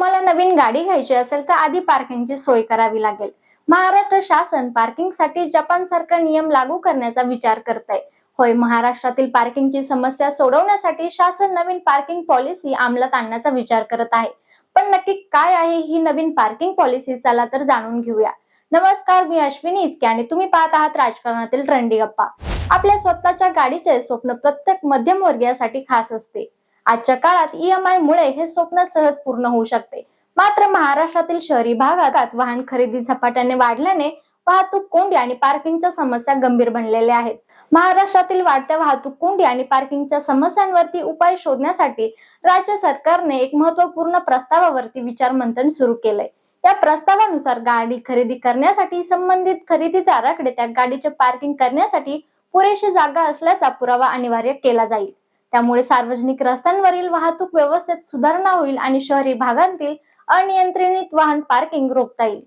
तुम्हाला नवीन गाडी घ्यायची असेल तर आधी पार्किंगची सोय करावी लागेल. महाराष्ट्र शासन पार्किंगसाठी जपान सारखा नियम लागू करण्याचा विचार करत आहे होय महाराष्ट्रातील पार्किंगची समस्या सोडवण्यासाठी शासन नवीन पार्किंग पॉलिसी अंमलात आणण्याचा विचार करत आहे. पण नक्की काय आहे ही नवीन पार्किंग पॉलिसी चला तर जाणून घेऊया. नमस्कार मी अश्विनी इचके आणि तुम्ही पाहत आहात राजकारणातील ट्रेंडी गप्पा. आपल्या स्वतःच्या गाडीचे स्वप्न प्रत्येक मध्यमवर्गीयासाठी खास असते. आजच्या काळात ईएमआय मुळे हे स्वप्न सहज पूर्ण होऊ शकते. मात्र महाराष्ट्रातील शहरी भागात वाहन खरेदी झपाट्याने वाढल्याने वाहतूक कोंडी आणि पार्किंगच्या समस्या गंभीर बनलेल्या आहेत. महाराष्ट्रातील वाढत्या वाहतूक कोंडी आणि पार्किंगच्या समस्यांवरती उपाय शोधण्यासाठी राज्य सरकारने एक महत्त्वपूर्ण प्रस्तावावरती विचार मंथन सुरू केलंय. या प्रस्तावानुसार गाडी खरेदी करण्यासाठी संबंधित खरेदीदाराकडे त्या गाडीचे पार्किंग करण्यासाठी पुरेशी जागा असल्याचा पुरावा अनिवार्य केला जाईल. त्यामुळे सार्वजनिक रस्त्यांवरील वाहतूक व्यवस्थेत सुधारणा होईल आणि शहरी भागांतील अनियंत्रित वाहन पार्किंग रोखता येईल.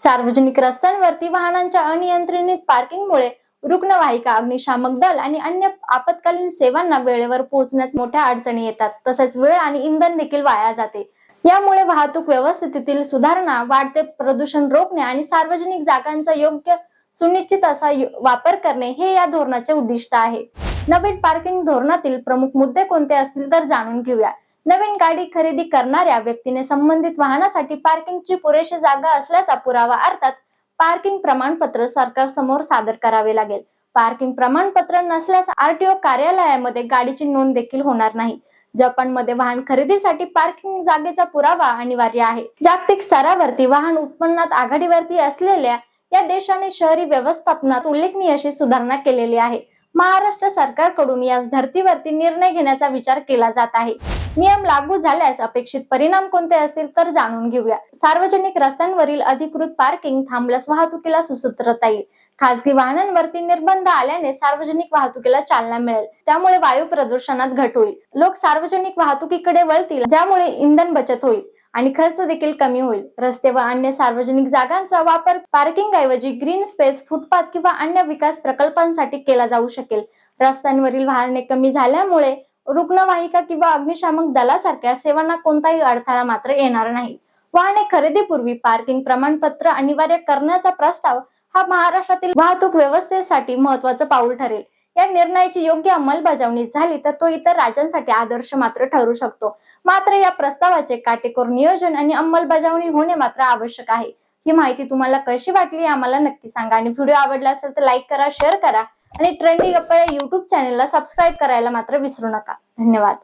सार्वजनिक रस्त्यांवरती वाहनांच्या अनियंत्रित पार्किंगमुळे रुग्णवाहिका अग्निशामक दल आणि अन्य आपत्कालीन सेवांना वेळेवर पोहोचण्यास मोठ्या अडचणी येतात. तसेच वेळ आणि इंधन देखील वाया जाते. यामुळे वाहतूक व्यवस्थेतील सुधारणा वाढते प्रदूषण रोखणे आणि सार्वजनिक जागांचा योग्य सुनिश्चित असा वापर करणे हे या धोरणाचे उद्दिष्ट आहे. नवीन पार्किंग धोरणातील प्रमुख मुद्दे कोणते असतील तर जाणून घेऊया. नवीन गाडी खरेदी करणाऱ्या व्यक्तीने संबंधित वाहनासाठी पार्किंगची पुरेशी जागा असल्याचा पुरावा अर्थात पार्किंग प्रमाणपत्र सरकार समोर सादर करावे लागेल. पार्किंग प्रमाणपत्र नसल्यास आरटीओ कार्यालयामध्ये गाडीची नोंद देखील होणार नाही. जपानमध्ये वाहन खरेदीसाठी पार्किंग जागेचा पुरावा अनिवार्य आहे. जागतिक स्तरावरती वाहन उत्पन्नात आघाडीवरती असलेल्या या देशाने शहरी व्यवस्थापनात उल्लेखनीय अशी सुधारणा केलेली आहे. महाराष्ट्र सरकारकडून याच धर्तीवरती निर्णय घेण्याचा विचार केला जात आहे. नियम लागू झाल्यास अपेक्षित परिणाम कोणते असतील तर जाणून घेऊया. सार्वजनिक रस्त्यांवरील अधिकृत पार्किंग थांबल्यास वाहतुकीला सुसूत्रता येईल. खासगी वाहनांवरती निर्बंध आल्याने सार्वजनिक वाहतुकीला चालना मिळेल. त्यामुळे वायू प्रदूषणात घट होईल. लोक सार्वजनिक वाहतुकीकडे वळतील ज्यामुळे इंधन बचत होईल. आणि खर्च देखील कमी होईल. रस्ते व अन्य सार्वजनिक जागांचा वापर पार्किंग ऐवजी ग्रीन स्पेस फुटपाथ किंवा अन्य विकास प्रकल्पांसाठी केला जाऊ शकेल. रस्त्यांवरील वाहने कमी झाल्यामुळे रुग्णवाहिका किंवा अग्निशामक दलासारख्या सेवांना कोणताही अडथळा मात्र येणार नाही. वाहने खरेदीपूर्वी पार्किंग प्रमाणपत्र अनिवार्य करण्याचा प्रस्ताव हा महाराष्ट्रातील वाहतूक व्यवस्थेसाठी महत्वाचं पाऊल ठरेल. या निर्णयाची योग्य अंमलबजावणी झाली तर तो इतर राज्यांसाठी आदर्श मात्र ठरू शकतो. मात्र या प्रस्तावाचे काटेकोर नियोजन आणि अंमलबजावणी होणे मात्र आवश्यक आहे. ही माहिती तुम्हाला कशी वाटली आम्हाला नक्की सांगा आणि व्हिडिओ आवडला असेल तर लाईक करा शेअर करा आणि ट्रेंडिंग गप्पा या युट्यूब चॅनेलला सबस्क्राईब करायला मात्र विसरू नका. धन्यवाद.